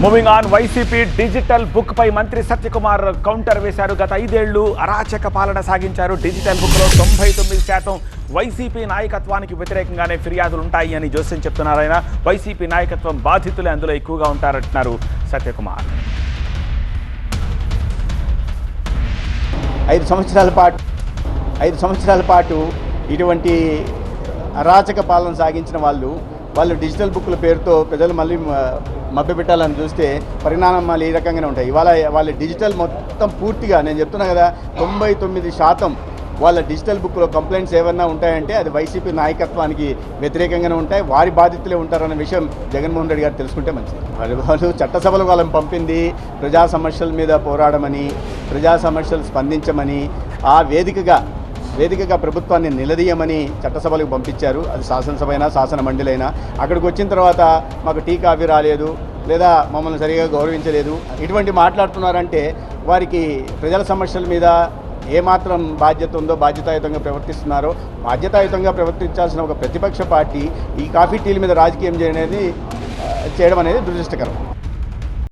Moving on YCP digital book పై మంత్రి Satyakumar counter వేశారు. గత ఐదేళ్ళు అరాచక పాలన సాగించారు. డిజిటల్ బుక్లో తొంభై తొమ్మిది శాతం వైసీపీ నాయకత్వానికి వ్యతిరేకంగానే ఫిర్యాదులు ఉంటాయి అని జోస్యం చెప్తున్నారు ఆయన. వైసీపీ నాయకత్వం బాధితులే అందులో ఎక్కువగా ఉంటారంటున్నారు సత్యకుమార్. ఐదు సంవత్సరాల పాటు ఐదు సంవత్సరాల పాటు ఇటువంటి అరాచక పాలన సాగించిన వాళ్ళు వాళ్ళు డిజిటల్ బుక్ల పేరుతో ప్రజలు మళ్ళీ మభ్యపెట్టాలని చూస్తే పరిణామాలు ఈ రకంగానే ఉంటాయి. ఇవాళ వాళ్ళ డిజిటల్ మొత్తం పూర్తిగా నేను చెప్తున్నా కదా తొంభై తొమ్మిది శాతం వాళ్ళ డిజిటల్ బుక్లో కంప్లైంట్స్ ఏమన్నా ఉంటాయంటే అది వైసీపీ నాయకత్వానికి వ్యతిరేకంగానే ఉంటాయి. వారి బాధితులే ఉంటారన్న విషయం జగన్మోహన్ రెడ్డి గారు తెలుసుకుంటే మంచిది. వాళ్ళు వాళ్ళు చట్టసభలకు వాళ్ళని పంపింది ప్రజా సమస్యల మీద పోరాడమని ప్రజా సమస్యలు స్పందించమని ఆ వేదికగా వేదికగా ప్రభుత్వాన్ని నిలదీయమని చట్టసభలకు పంపించారు. అది శాసనసభ అయినా శాసన మండలి అయినా అక్కడికి వచ్చిన తర్వాత మాకు టీ కాఫీ రాలేదు లేదా మమ్మల్ని సరిగా గౌరవించలేదు. ఇటువంటి మాట్లాడుతున్నారంటే వారికి ప్రజల సమస్యల మీద ఏమాత్రం బాధ్యత ఉందో బాధ్యతాయుతంగా ప్రవర్తిస్తున్నారో బాధ్యతాయుతంగా ప్రవర్తించాల్సిన ఒక ప్రతిపక్ష పార్టీ ఈ కాఫీ టీల మీద రాజకీయం చేయనేది చేయడం అనేది దురదృష్టకరం.